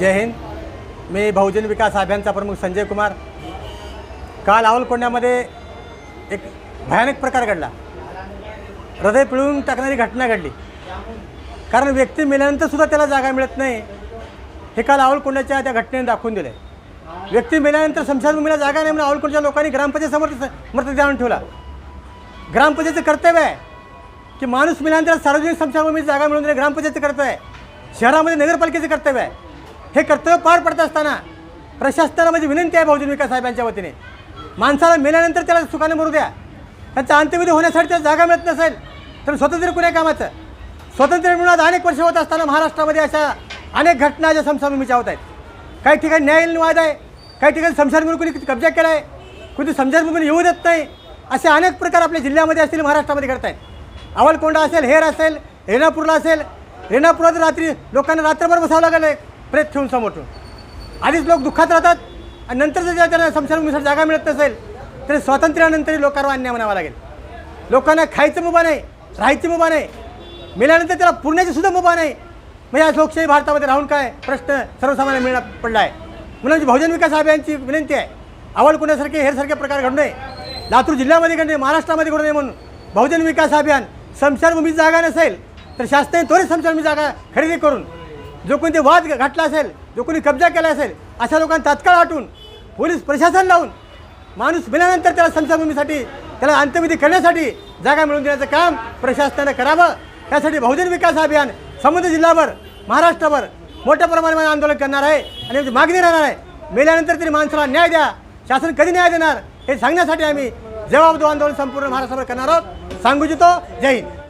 जय हिंद. मी बहुजन विकास अभियानचा प्रमुख संजय कुमार. काल अवलकोंड्यामध्ये एक भयानक प्रकार घडला. हृदय पिळून टाकणारी घटना घडली. कारण व्यक्ती मेल्यानंतर सुद्धा त्याला जागा मिळत नाही. हे काल अवलकोंड्याच्या त्या घटनेने दाखवून दिले व्यक्ती मेल्यानंतर संसारभूमीला जागा नाही म्हणून अवलकोंडच्या लोकांनी ग्रामपंचायतसमोर समोर मृतदेह ठेवला. ग्रामपंचायतचं कर्तव्य आहे की माणूस मेल्यानंतर सार्वजनिक स्मशानभूमीची जागा मिळून देणे ग्रामपंचायतचं कर्तव्य आहे. शहरामध्ये नगरपालिकेचं कर्तव्य आहे. हे कर्तव्य पार पडत असताना प्रशासनाला माझी विनंती आहे बहुजन विकास साहेबांच्या वतीने. माणसाला मेल्यानंतर त्याला सुखाने मरू द्या. त्यांचा अंत्यविधी होण्यासाठी त्याला जागा मिळत नसेल तर स्वातंत्र्य कुण्या कामाचं? स्वातंत्र्य मिळून आज अनेक वर्ष होत असताना महाराष्ट्रामध्ये अशा अनेक घटना ज्या समसामीच्या होत आहेत. काही ठिकाणी न्याय वाद आहे काही ठिकाणी समशानभूमी कुणी कब्जा केला आहे कुणी समशानभूमीने येऊ देत नाही असे अनेक प्रकार आपल्या जिल्ह्यामध्ये असतील महाराष्ट्रामध्ये घडत आहेत. अवलकोंडा असेल हेर असेल रेणापूरला असेल रेणापुरात रात्री लोकांना रात्रभर बसावं लागलं आहे प्रेत ठेवून समोरतो आधीच लोक दुःखात राहतात आणि नंतर जर त्यांना समशानभूमीसाठी जागा मिळत नसेल तरी स्वातंत्र्यानंतरही लोकांवर अन्याय म्हणावा लागेल. लोकांना खायचं मुभा नाही राहायची मुभा नाही. मिळाल्यानंतर त्याला पुरण्याची सुद्धा मुभा नाही. म्हणजे आज लोकशाही भारतामध्ये राहून काय प्रश्न सर्वसामान्य मिळणार पडला आहे म्हणून बहुजन विकास अभियानची विनंती आहे. अवलकुण्यासारखे हेरसारखे प्रकार घडू नये. लातूर जिल्ह्यामध्ये घडणे महाराष्ट्रामध्ये घडू नये म्हणून बहुजन विकास अभियान स्मशानभूमीची जागा नसेल तर शासनाने त्वरित स्मशानभूमी जागा खरेदी करून जो कोणी ते वाद घातला असेल जो कोणी कब्जा केला असेल अशा लोकांना तात्काळ वाटून पोलीस प्रशासन लावून माणूस मिळाल्यानंतर त्याला संसारभूमीसाठी त्याला अंत्यविधी करण्यासाठी जागा मिळवून देण्याचं काम प्रशासनानं करावं. त्यासाठी बहुजन विकास अभियान संबंध जिल्हाभर महाराष्ट्रावर मोठ्या प्रमाणामध्ये आंदोलन करणार आहे आणि आमची मागणी राहणार आहे. मेल्यानंतर तरी माणसाला न्याय द्या. शासन कधी न्याय देणार हे सांगण्यासाठी आम्ही जबाबदार आंदोलन संपूर्ण महाराष्ट्रावर करणार आहोत. सांगू इच्छितो. जय हिंद.